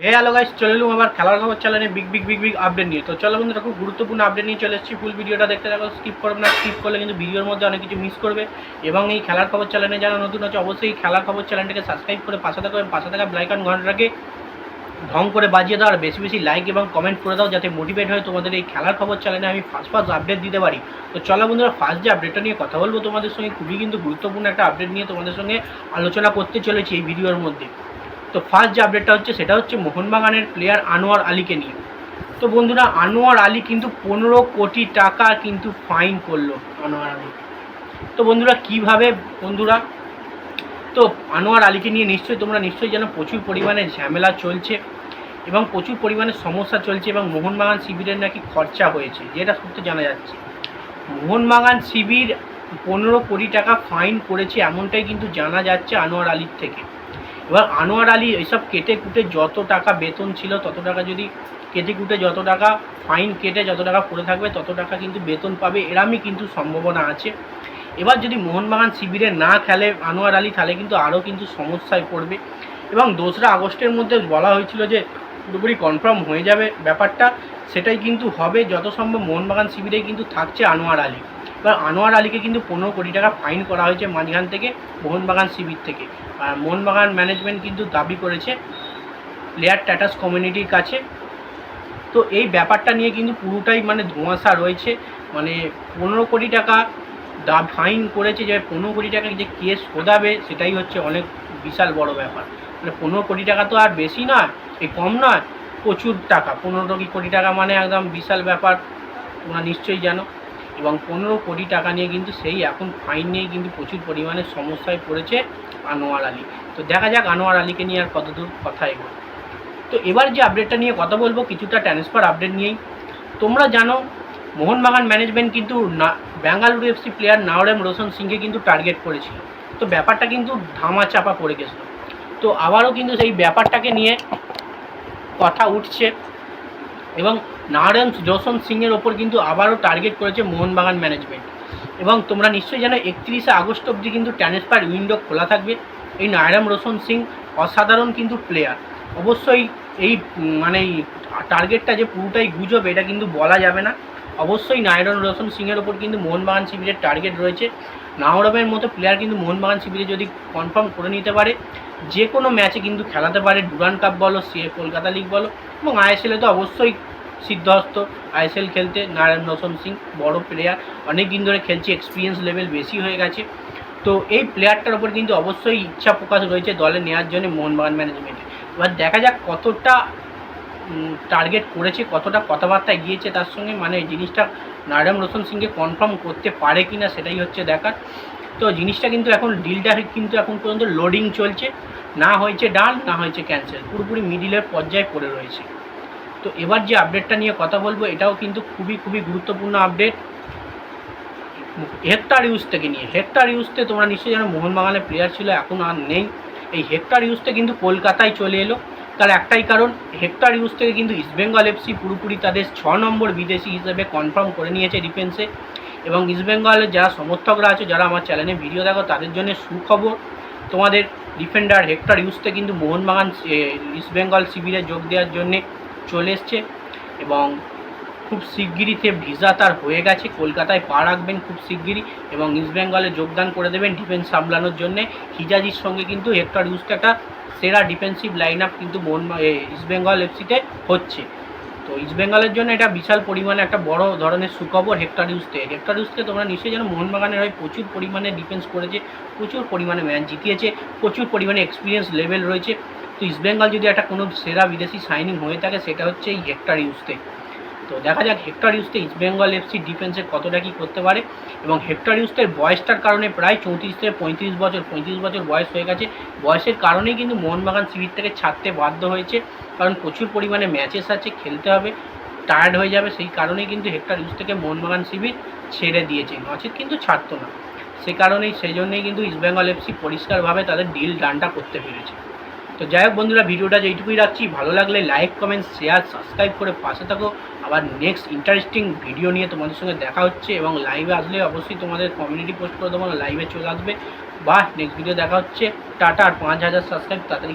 হে hello guys, চলে এলুম আবার খেলার খবর চ্যানেলে big big big big update নিয়ে। তো চলো বন্ধুরা, খুব গুরুত্বপূর্ণ আপডেট নিয়ে চলে এসেছি। ফুল ভিডিওটা দেখতে থাকো স্কিপ করবে না স্কিপ করলে কিন্তু ভিডিওর মধ্যে অনেক কিছু মিস করবে। এবং এই খেলার খবর চ্যানেলে যারা নতুন আছে, অবশ্যই এই খেলার খবর চ্যানেলটাকে সাবস্ক্রাইব করে পাশে থাকো এবং পাশে থাকা ব্লাইকন ঘন্টাটাকে ঢং করে বাজিয়ে দাও। আর বেশি বেশি লাইক এবং কমেন্ট করে দাও, যাতে মোটিভেট হয় তোমাদের এই খেলার খবর চ্যানেলে আমি ফার্স্ট ফার্স্ট আপডেট দিতে পারি। তো চলো বন্ধুরা ফার্স্ট যে আপডেটটা নিয়ে কথা বলব তোমাদের সঙ্গে, খুবই কিন্তু গুরুত্বপূর্ণ একটা আপডেট নিয়ে তোমাদের সঙ্গে আলোচনা করতে চলেছি এই ভিডিওর মধ্যে। তো ফার্স্ট যে আপডেটটা হচ্ছে, সেটা হচ্ছে মোহনবাগানের প্লেয়ার আনোয়ার আলীকে নিয়ে। তো বন্ধুরা, আনোয়ার আলী কিন্তু পনেরো কোটি টাকা কিন্তু ফাইন করল আনোয়ার আলী। তো বন্ধুরা, কীভাবে বন্ধুরা? তো আনোয়ার আলীকে নিয়ে নিশ্চয়ই তোমরা নিশ্চয়ই যেন প্রচুর পরিমাণে ঝামেলা চলছে এবং প্রচুর পরিমাণে সমস্যা চলছে এবং মোহনবাগান শিবিরের নাকি খরচা হয়েছে, যেটা সত্যি জানা যাচ্ছে। মোহনবাগান শিবির পনেরো কোটি টাকা ফাইন করেছে, এমনটাই কিন্তু জানা যাচ্ছে আনোয়ার আলীর থেকে। এবার আনোয়ার আলী এইসব কেটে কুটে যত টাকা বেতন ছিল, তত টাকা যদি কেটে কুটে যত টাকা ফাইন কেটে যত টাকা পড়ে থাকবে, তত টাকা কিন্তু বেতন পাবে। এরমই কিন্তু সম্ভাবনা আছে। এবার যদি মোহনবাগান শিবিরে না খেলে আনোয়ার আলী, তাহলে কিন্তু আরও কিন্তু সমস্যায় পড়বে। এবং দোসরা আগস্টের মধ্যে বলা হয়েছিল যে পুরোপুরি কনফার্ম হয়ে যাবে ব্যাপারটা, সেটাই কিন্তু হবে। যত সম্ভব মোহনবাগান শিবিরেই কিন্তু থাকছে আনোয়ার আলী। এবার আনোয়ার আলীকে কিন্তু পনেরো কোটি টাকা ফাইন করা হয়েছে মাঝখান থেকে, মোহনবাগান শিবির থেকে। আর মোহনবাগান ম্যানেজমেন্ট কিন্তু দাবি করেছে প্লেয়ার স্ট্যাটাস কমিউনিটির কাছে। তো এই ব্যাপারটা নিয়ে কিন্তু পুরোটাই মানে ধোঁয়াশা রয়েছে। মানে পনেরো কোটি টাকা দা ফাইন করেছে যে পনেরো কোটি টাকা যে কেস শোধাবে সেটাই হচ্ছে অনেক বিশাল বড় ব্যাপার। মানে পনেরো কোটি টাকা তো আর বেশি নয় এই কম নয়, প্রচুর টাকা। পনেরো কোটি টাকা মানে একদম বিশাল ব্যাপার, তোমরা নিশ্চয়ই জানো। এবং পনেরো কোটি টাকা নিয়ে কিন্তু সেই এখন ফাইন নিয়ে কিন্তু প্রচুর পরিমাণে সমস্যায় পড়েছে আনোয়ার আলী। তো দেখা যাক আনোয়ার আলীকে নিয়ে আর কতদূর কথা এগোয়। তো এবার যে আপডেটটা নিয়ে কথা বলব, কিছুটা ট্রান্সফার আপডেট নিয়েই। তোমরা জানো, মোহনবাগান ম্যানেজমেন্ট কিন্তু না Bengaluru F C player Naorem Roshan সিংকে কিন্তু টার্গেট করেছিল। তো ব্যাপারটা কিন্তু ধামা চাপা পড়ে গেছিল। তো আবারও কিন্তু সেই ব্যাপারটাকে নিয়ে কথা উঠছে। এবং নারায়ণ যশন সিংয়ের ওপর কিন্তু আবারও টার্গেট করেছে মোহনবাগান ম্যানেজমেন্ট এবং তোমরা নিশ্চয়ই জানো, একত্রিশে আগস্ট অবধি কিন্তু ট্রান্সফার উইন্ডো খোলা থাকবে। এই নারায়ণ রোশন সিং অসাধারণ কিন্তু প্লেয়ার অবশ্যই এই মানে টার্গেটটা যে পুরোটাই গুজব, এটা কিন্তু বলা যাবে না। অবশ্যই নারায়ণ রোশন সিংয়ের ওপর কিন্তু মোহনবাগান শিবিরের টার্গেট রয়েছে। নাওরমের মতো প্লেয়ার কিন্তু মোহনবাগান শিবিরে যদি কনফার্ম করে নিতে পারে, যে কোনো ম্যাচে কিন্তু খেলাতে পারে ডুরান কাপ বলো সিএ কলকাতা লিগ বলো এবং আইএসএলে তো অবশ্যই সিদ্ধহস্ত। আইএসএল খেলতে নারায়ণ রোশন সিং বড় প্লেয়ার অনেক দিন ধরে খেলছে এক্সপিরিয়েন্স লেভেল বেশি হয়ে গেছে। তো এই প্লেয়ারটার ওপর কিন্তু অবশ্যই ইচ্ছা প্রকাশ রয়েছে দলে নেওয়ার জন্য মোহনবাগান ম্যানেজমেন্টে এবার দেখা যাক কতটা টার্গেট করেছে, কতটা কথাবার্তা গিয়েছে তার সঙ্গে মানে জিনিসটা নারায়ণ রোশন সিংকে কনফার্ম করতে পারে কি না সেটাই হচ্ছে দেখার। তো জিনিসটা কিন্তু এখন ডিলটা কিন্তু এখন পর্যন্ত লোডিং চলছে। না হয়েছে ডান না হয়েছে ক্যান্সেল পুরোপুরি মিডিলের পর্যায়ে পড়ে রয়েছে। তো এবার যে আপডেটটা নিয়ে কথা বলব, এটাও কিন্তু খুবই খুবই গুরুত্বপূর্ণ আপডেট হেক্টার ইউজ থেকে নিয়ে হেক্টার ইউজতে তোমরা নিশ্চয়ই জানো, মোহনবাগানের প্লেয়ার ছিল, এখন আর নেই। এই হেক্টার ইউজতে কিন্তু কলকাতায় চলে এলো। তার একটাই কারণ হেক্টর ইউজ থেকে কিন্তু ইস্টবেঙ্গল এফসি পুরোপুরি তাদের ছ নম্বর বিদেশি হিসেবে কনফার্ম করে নিয়েছে ডিফেন্সে এবং ইস্টবেঙ্গলের যারা সমর্থকরা আছে, যারা আমার চ্যানেলে ভিডিও দেখো, তাদের জন্য সুখবর। তোমাদের ডিফেন্ডার হেক্টর ইউজতে কিন্তু মোহনবাগান ইস্টবেঙ্গল শিবিরে যোগ দেওয়ার জন্যে চলে এসছে। এবং খুব শিগগিরই সে ভিসা তার হয়ে গেছে, কলকাতায় পা রাখবেন খুব শিগগিরই এবং ইস্টবেঙ্গলে যোগদান করে দেবেন ডিফেন্স সামলানোর জন্যে। হিজাজির সঙ্গে কিন্তু হেক্টর ইউজটা একটা সেরা ডিফেন্সিভ লাইন আপ কিন্তু মোহন ইস্টবেঙ্গল এফসিতে হচ্ছে। তো ইস্টবেঙ্গলের জন্য এটা বিশাল পরিমাণে একটা বড় ধরনের সুখবর হেক্টর ইউজতে হেক্টর ইউজকে তোমরা নিশ্চয়ই জানো, মোহনবাগানের হয়ে প্রচুর পরিমাণে ডিফেন্স করেছে, প্রচুর পরিমাণে ম্যাচ জিতিয়েছে, প্রচুর পরিমাণে এক্সপিরিয়েন্স লেভেল রয়েছে। তো ইস্টবেঙ্গল যদি একটা কোনো সেরা বিদেশি সাইনিং হয়ে থাকে, সেটা হচ্ছে এই হেক্টর ইউজতে তো দেখা যাক হেক্টর ইউজতে ইস্টবেঙ্গল এফসি ডিফেন্সে কতটা কী করতে পারে এবং হেক্টর ইউজতের বয়সটার কারণে প্রায় চৌত্রিশ থেকে পঁয়ত্রিশ বছর পঁয়ত্রিশ বছর বয়স হয়ে গেছে। বয়সের কারণেই কিন্তু মোহনবাগান শিবির থেকে ছাড়তে বাধ্য হয়েছে। কারণ প্রচুর পরিমাণে ম্যাচেস আছে, খেলতে হবে টায়ার্ড হয়ে যাবে। সেই কারণেই কিন্তু হেক্টর ইউজ থেকে মোহনবাগান শিবির ছেড়ে দিয়েছে। নচেত কিন্তু ছাড়তো না। সে কারণেই সেই জন্যই কিন্তু ইস্টবেঙ্গল এফসি পরিষ্কারভাবে তাদের ডিল ডানটা করতে পেরেছে। তো যাই হোক বন্ধুরা, ভিডিওটা যেইটুকুই রাখছি, ভালো লাগলে লাইক কমেন্ট শেয়ার সাবস্ক্রাইব করে পাশে থাকো। আবার নেক্সট ইন্টারেস্টিং ভিডিও নিয়ে তোমাদের সঙ্গে দেখা হচ্ছে এবং লাইভে আসলে অবশ্যই তোমাদের কমিউনিটি পোস্ট করে তোমার লাইভে চলে আসবে। বা নেক্সট ভিডিও দেখা হচ্ছে। টাটা, আর পাঁচ হাজার সাবস্ক্রাইব তাড়াতাড়ি